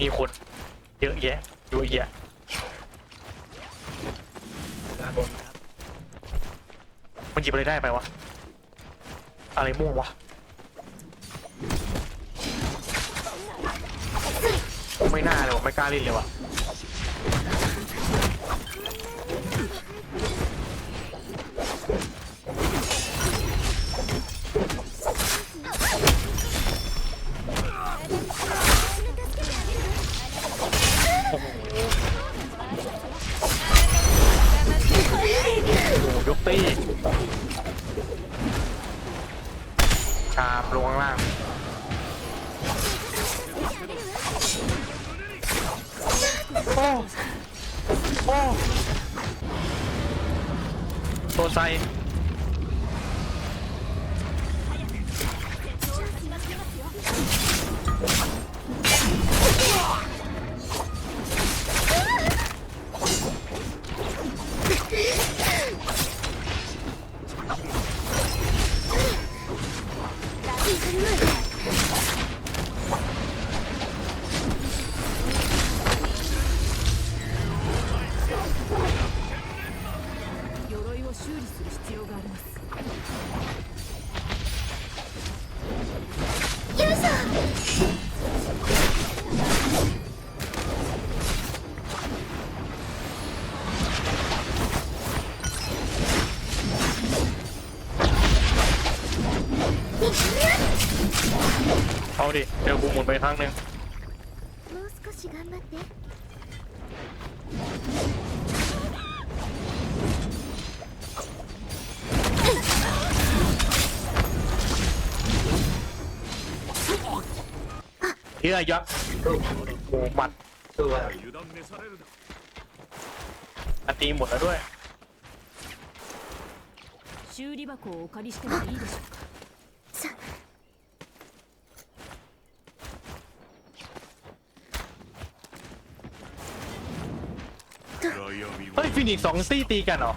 มีคนเยอะแยะเยอะแยะด้านบนมันหยิบอะไรได้ไปวะ อะไรม่วงวะ ไม่น่าเลยวะไม่กล้าเล่นเลยวะ ตีชาบลงข้างล่างโอ้โอ้โซไซ งหนึ่ง もう少し頑張って ทีไรยักษ์โอ้โหหมัด ตัว อันตีหมดแล้วด้วย 修理箱をお借りしてもいいでしょうか ฟินิกสองซี่ตีกันเหรอ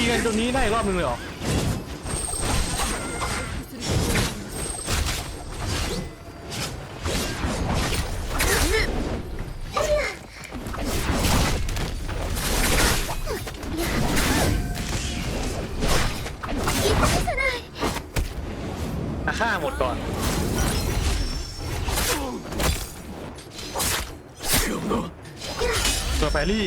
ตีกันตรงนี้ได้รอบนึงเลยเหรอฆ่าหมดก่อนตัวแฟรี่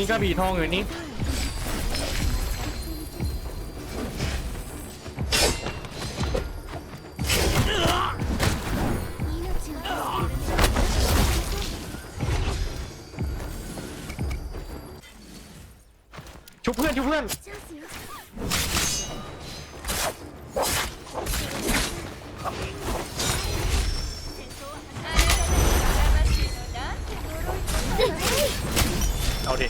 มีกระบี่ทองอยู่นี่ชุบเพื่อนชุบเพื่อนเอาดิ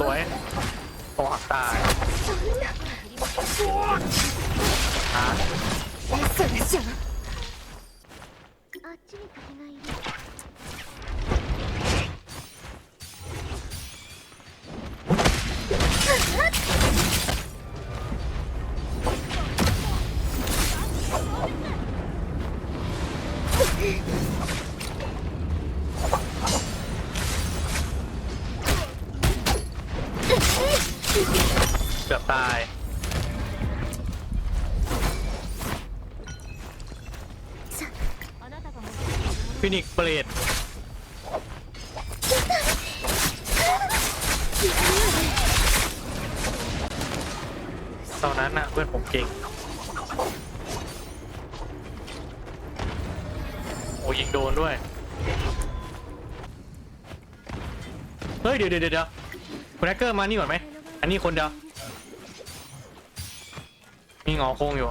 สวยโอ้หักตายหา 嘘でしょ ตาย あなたが持っているもの ฟินิกซ์เบรดตอนนั้นน่ะเพื่อนผมเก่ง โอ้ยิงโดนด้วย เฮ้ย เดี๋ยวเดี๋ยวเดี๋ยวคุณแฮกเกอร์มานี่ก่อนไหม อันนี้คนเดียว มีงอโค้งอยู่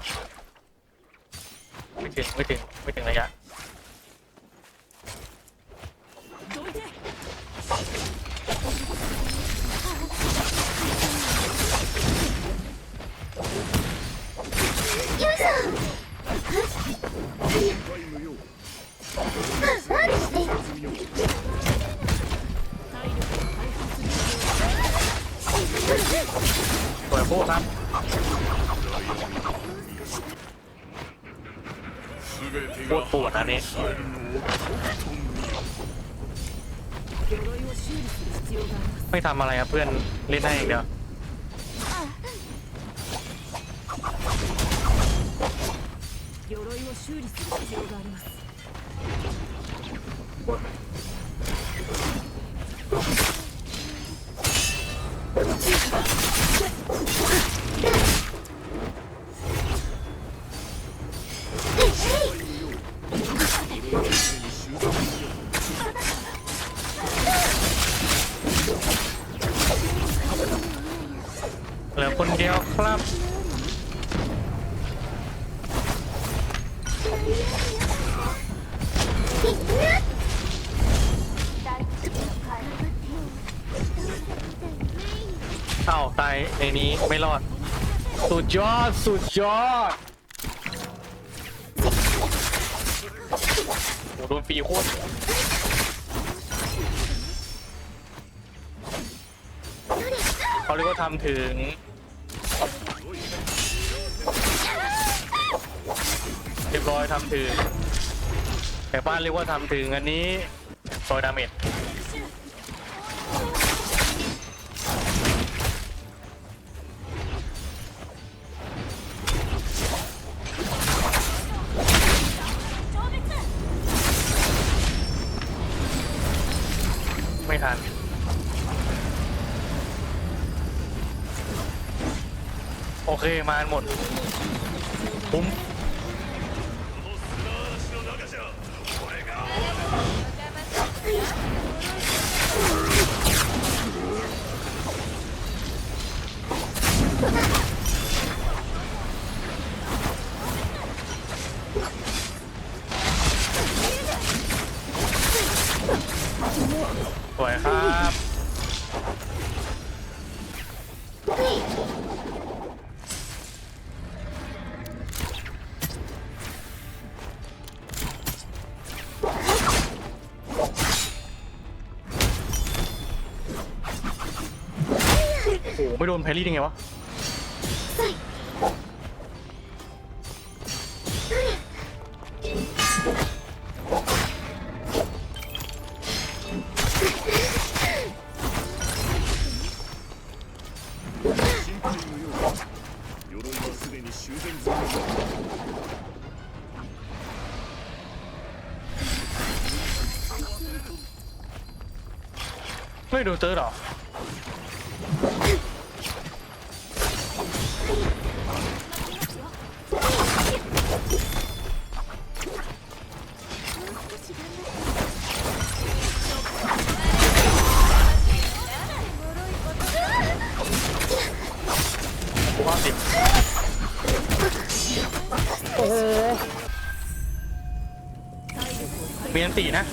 ไม่ถึง ไม่ถึง ไม่ถึงระยะ ไม่ทำอะไรครับเพื่อนเล่นให้อย่างเดียว 鎧を修理する必要があります ดยอด สุดยอดโอ้โดนฟรีโคตรเขาเรียกว่าทำถึง เรียบร้อยทำถึงแต่บ้านเรียกว่าทำถึงอันนี้ซอยดาเมจ อเคมาหมด แพรี่ได้ไงวะไม่ดูเตอร์หรอ นตีนะ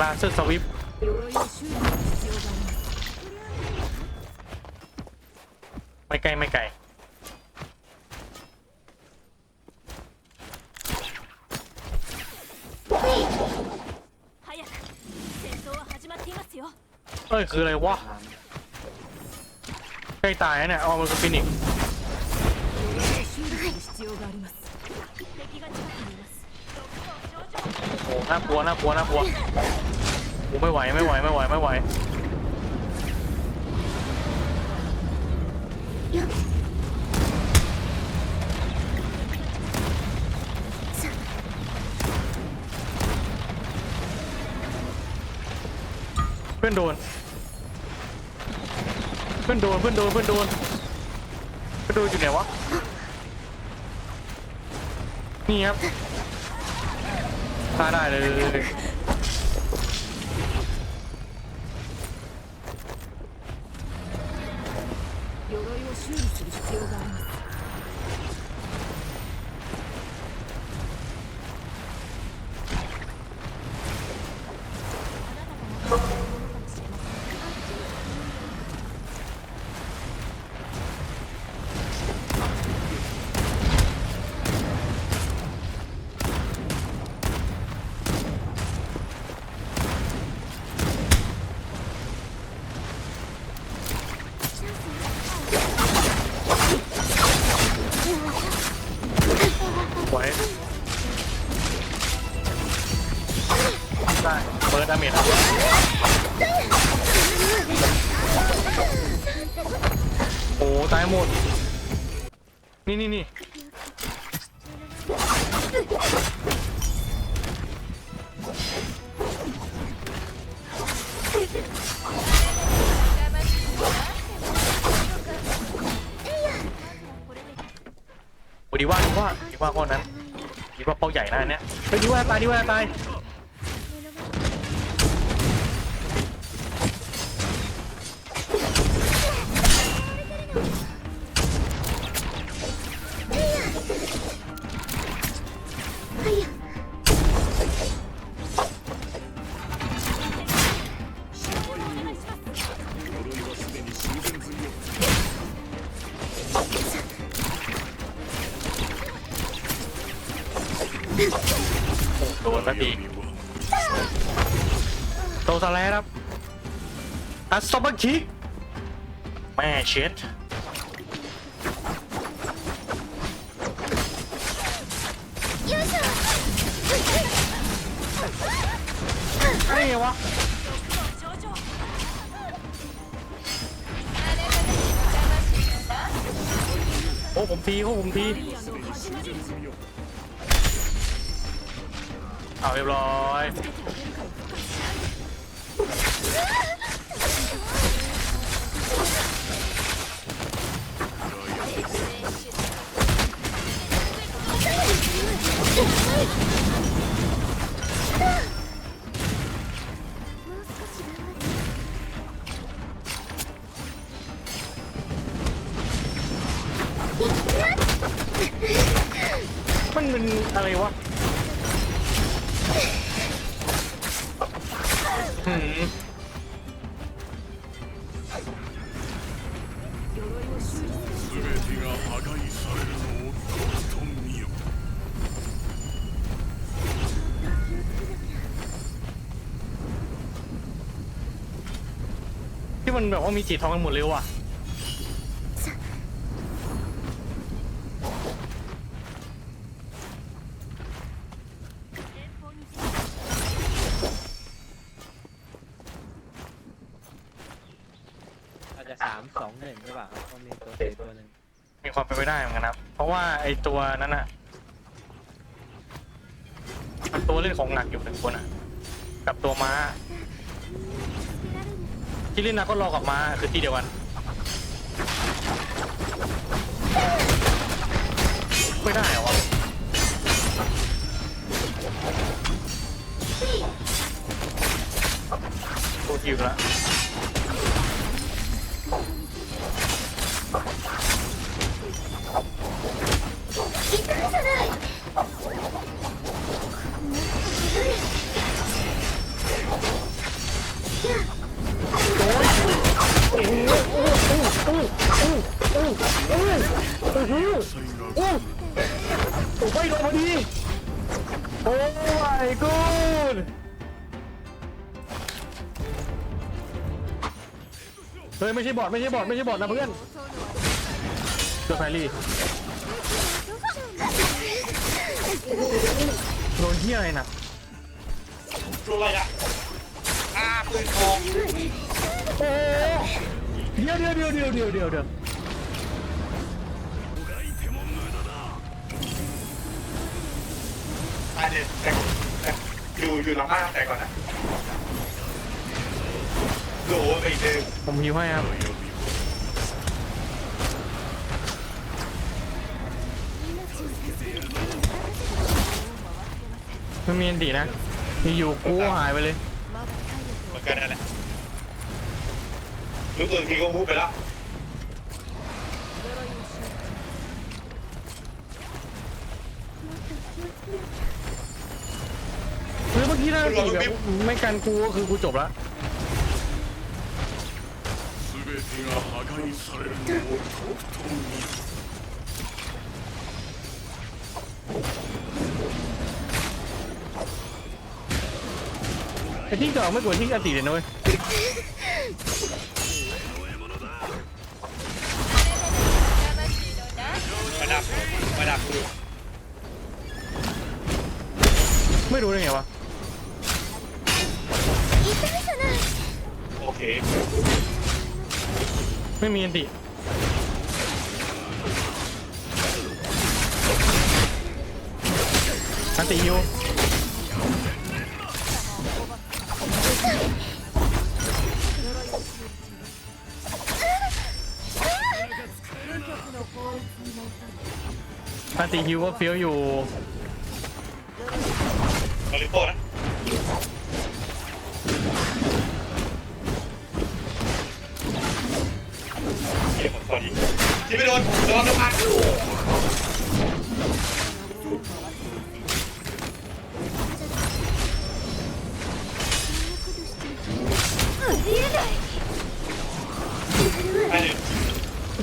ลาเซอร์สวิปไม่ไกลไม่ไกล ยคืออะไรวะใกล้ตายเนี่ยเอามันสปินอีกโอ้หน้ากลัวน้ากลัวน้ากลัวกูไม่ไหวไม่ไหวไม่ไหวไม่ไหวเพื่อนโดน พื่อนโดนเพื่อนโดนเพื่อนโดนเพื่อนโดนอยู่ไหนวะนี่ครับฆ่าได้เลย นี่นี่นี่โอ้ดีว่าดีว่าดีว่าข้อนั้นดีว่าเป้าใหญ่นะอันเนี้ยเฮ้ยดีว่าตายดีว่าตาย โดนสักทีโตสแลครับอัสตอบังคิแม่เช็ดไอ้วะโอ้ผมทีโอ้ผมที เอาเรียบร้อย มันแบบว่ามีสีทองกันหมดเลยว่ะอาจจะสามสองหนึ่งใช่ป่ะเพราะมีตัวเตะตัวหนึ่งมีความเป็นไปได้เหมือนกันครับ เพราะว่าไอตัวนั้นอะมันตัวเล่นของหนักอยู่หนึ่งคนอะกับตัวม้า ที่เล่นนะก็รอกออกมาคือที่เดียวกันไม่ได้เหรอวะตัวคิวละ ไม่ใช่บอทไม่ใช่บอทไม่ใช่บอทนะเพื่อนเจอแฟรี่โดนที่อะไรน่ะตัวอะไรอะอ้าปืนทองโอ้เดี๋ยวเดี๋ยวเดี๋ยวเดี๋ยวเดี๋ยวเดี๋ยวเดี๋ยวตายเลยแต่แต่อยู่อยู่หลังบ้านแต่ก่อนนะ โหลไปอีกหนึ่งผมฮิวให้ครับมันมีอันดีนะมีอยู่กูหายไปเลยเหมือนกันนั่นแหละรู้ตัวอีกทีก็มูฟไปแล้วเฮ้ยเมื่อกี้น่าตีแบบไม่กันกูก็คือกูจบแล้ว 破壊されるのをとくと見る ไอ้ที่เก่าไม่กดที่อันตีเลยนะเว้ย มาดักมาดักกู ไม่รู้ได้ไงวะ โอเค ไม่มีอันติอันติฮิวอันติฮิวก็เฟี้ยวอยู่มาริโป้นะ สวัดีที่ไม่โดนโดนน้ำมันอันนี้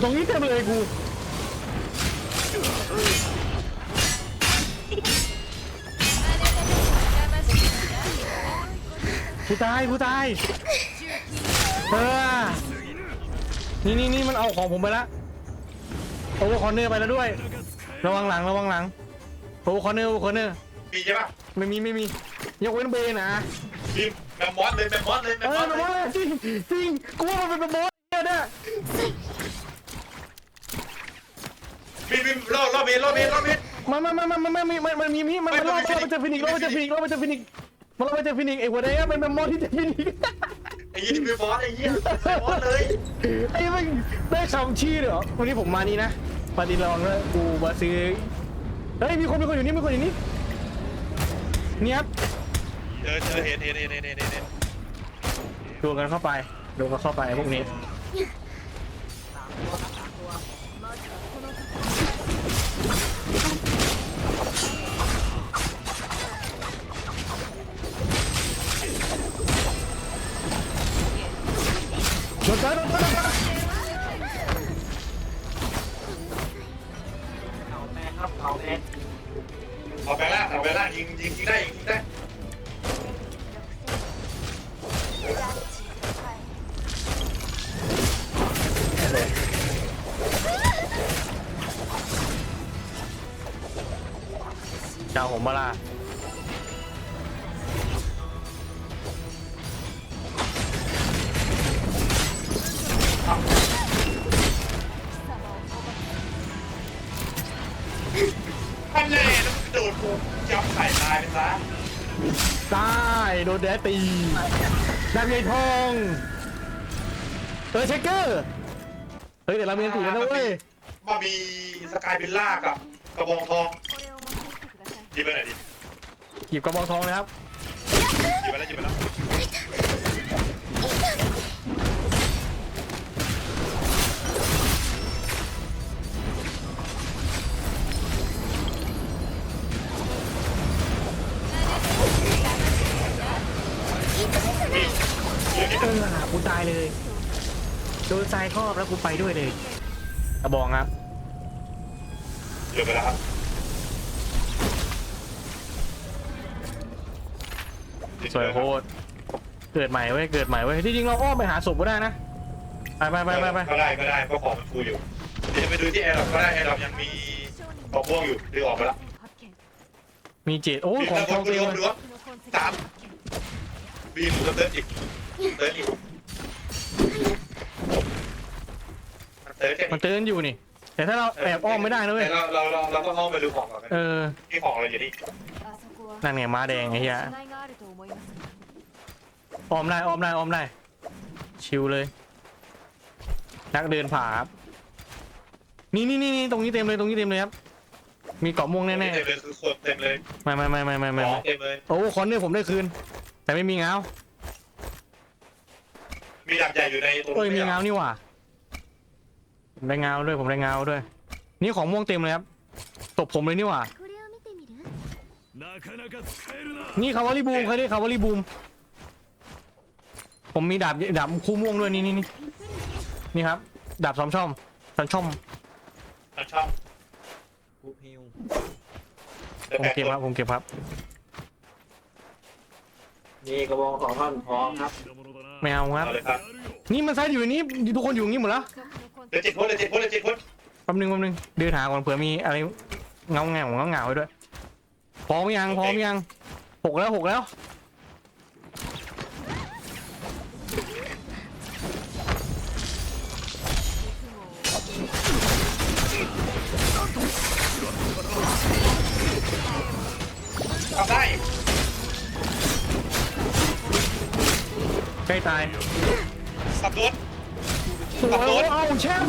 ตรงนี้ทำอะไรกูกูตายกูตายเออ นี่นี่นี่มันเอาของผมไปละโอเวอร์คอนเนอร์ไปแล้วด้วย ระวังหลังระวังหลังโอเวอร์คอนเนอร์โอเวอร์คอนเนอร์มีใช่ปะไม่มีไม่มียกเว้นเบย์นะทีมแมมมอสเลยแมมมอสเลยแมมเอมอสเลยจริงจริงกูว่ามันเป็นแบบบอสเนี่ยนะมีมีล่อบรอเบนล่อเบนล่อเบนมันมันมันมันมันมันมีมันมันมีมันมันรอบมันจะฟินิกรอบมันจะฟินิกรอบมันจะฟินิกมันรอบมันจะฟินิกไอ้หัวเดงอะมันเป็นมอสที่จะฟินิก อ้ยี่นี่เป็นบอสไอ้ยี่เป็นบอสเลยไอ้มันได้คำชื่อเหรอวันนี้ผมมานี่นะปาติลองแล้วกูมาซื้อเฮ้ยมีคนมีคนอยู่นี่มีคนอยู่นี่เนี่ยครับเจอเจอเห็นเห็นเห็นเห็นเห็นเห็นดวงกันเข้าไปดวงกันเข้าไปพวกนี้ กูจับไข่ตายไปซะตายโดนแดดตีดาบใหญ่ทองเออเช็คเกอร์เฮ้ยแต่เรามีอันตีแล้วนะเว้ยมามีสกายเบลล่ากับกระบองทองหยิบไปไหนดิหยิบกระบอกทองเลยครับหยิบไปแล้วหยิบไปแล้ว นทรายครอบแล้วกูไปด้วยเลยกระบองครับ เดี๋ยไปแล้วครับสวยโคตรเกิดใหม่เว้ยเกิดใหม่เว้ยที่จริงเราอ้อมไปหาศพก็ได้นะ ไปไปไปไปไปก็ได้ก็ได้ก็ของมันฟูอยู่ เดี๋ยวไปดูที่แอร์หรอกก็ได้แอร์หรอกยังมีปอกบ่วงอยู่ดึงออกไปแล้วมีเจ็ดโอ้ยของของเต็มเลยสามบีมเติร์ดอีกเติร์ดอีก มันเตือนอยู่นี่ แต่ถ้าเราแอบอ้อมไม่ได้นะเว้ยเราเราเราเราต้องอ้อมไปดูของก่อนนเออ ที่ของเราอยู่ที่นั่นไงม้าแดงไอ้เหี้อ้อมได้อ้อมได้อ้อมได้ ชิวเลย นักเดินผาครับนี่นี่นี่ตรงนี้เต็มเลยตรงนี้เต็มเลยครับ มีเกาะม่วงแน่ๆเต็มเลยคือควดเต็มเลยไม่ไม่ไม่ไม่ไม่ไม่เต็มเลยโอ้คอนเนี่ยผมได้คืน แต่ไม่มีเงา มีดาบใหญ่อยู่ในตรงนี้เอ้ยมีเงานี่หว่า ผมได้เงาด้วยผมได้เงาด้วย นี่ของม่วงเต็มเลยครับตบผมเลยนี่หว่านี่คาวาลีบูมใครได้คาวาลีบูมผมมีดาบดาบคู่ม่วงด้วยนี่นี่นี่นี่ครับดาบสองช่อมสองช่อมสองช่อมผมเก็บครับผมเก็บครับนี่กระบอกสองท่อนพร้อมครับแมวครับ นี่มันซัดอยู่นี่ทุกคนอยู่นี้หมดแล้ว เหลือเจ็ดคนเหลือเจ็ดคนเหลือเจ็ดคนแป๊บนึงแป๊บนึงเดินหาก่อนเผื่อมีอะไรเงาเงาเงาเงาไว้ด้วย พร้อมยังพร้อมยังหกแล้วหกแล้วทำได้ใกล้ตายสับโดน โอ้ขับรถโหเอาแช่ม